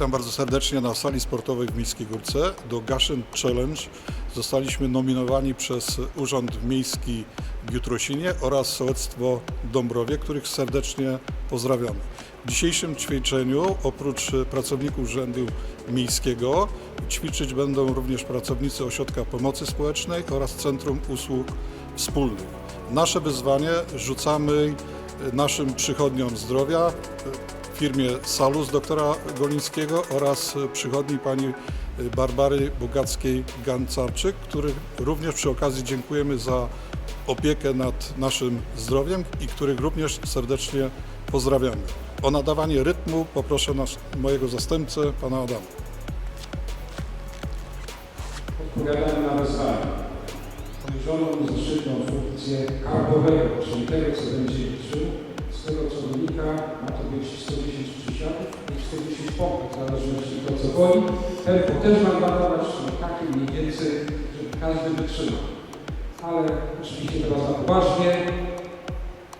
Witam bardzo serdecznie na sali sportowej w Miejskiej Górce. Do Gaszyn Challenge zostaliśmy nominowani przez Urząd Miejski w Jutrosinie oraz Sołectwo Dąbrowie, których serdecznie pozdrawiamy. W dzisiejszym ćwiczeniu oprócz pracowników Urzędu Miejskiego ćwiczyć będą również pracownicy Ośrodka Pomocy Społecznej oraz Centrum Usług Wspólnych. Nasze wyzwanie rzucamy naszym przychodniom zdrowia, firmie Salus doktora Golińskiego oraz przychodni pani Barbary Bogackiej-Gancarczyk, których również przy okazji dziękujemy za opiekę nad naszym zdrowiem i których również serdecznie pozdrawiamy. O nadawanie rytmu poproszę nas, mojego zastępcę, pana Adama. odpowiadamy na wezwanie. Powierzoną mu zaszczytną funkcję karbowego, czyli tego, co będzie liczył. Z tego, co wynika, być 110 przysiadów i 110 pompek, w zależności od tego, co woli. Tempo też ma badawać, czyli takie mniej więcej, żeby każdy wytrzymał. Ale oczywiście teraz na poważnie.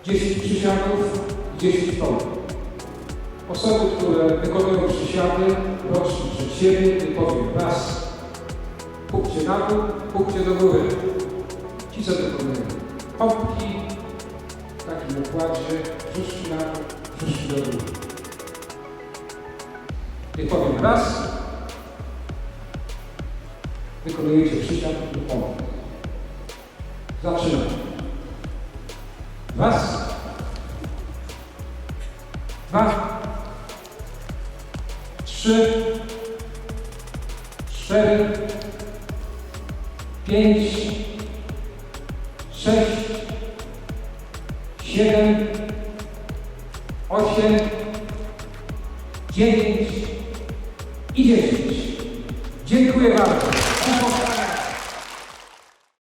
10 przysiadów i 10 pompek. Osoby, które wykonują przysiady, rocznie przed siebie, i powiem raz, Pukcie na dół, pukcie do góry. Ci co wykonują pompki w takim układzie, brzuszki na dół, brzuszki do góry. I powiem raz, wykonujecie przysiad i pompki. Zaczynam. Raz, dwa, trzy, cztery, pięć, sześć, siedem, osiem, dziewięć i dziesięć. Dziękuję bardzo.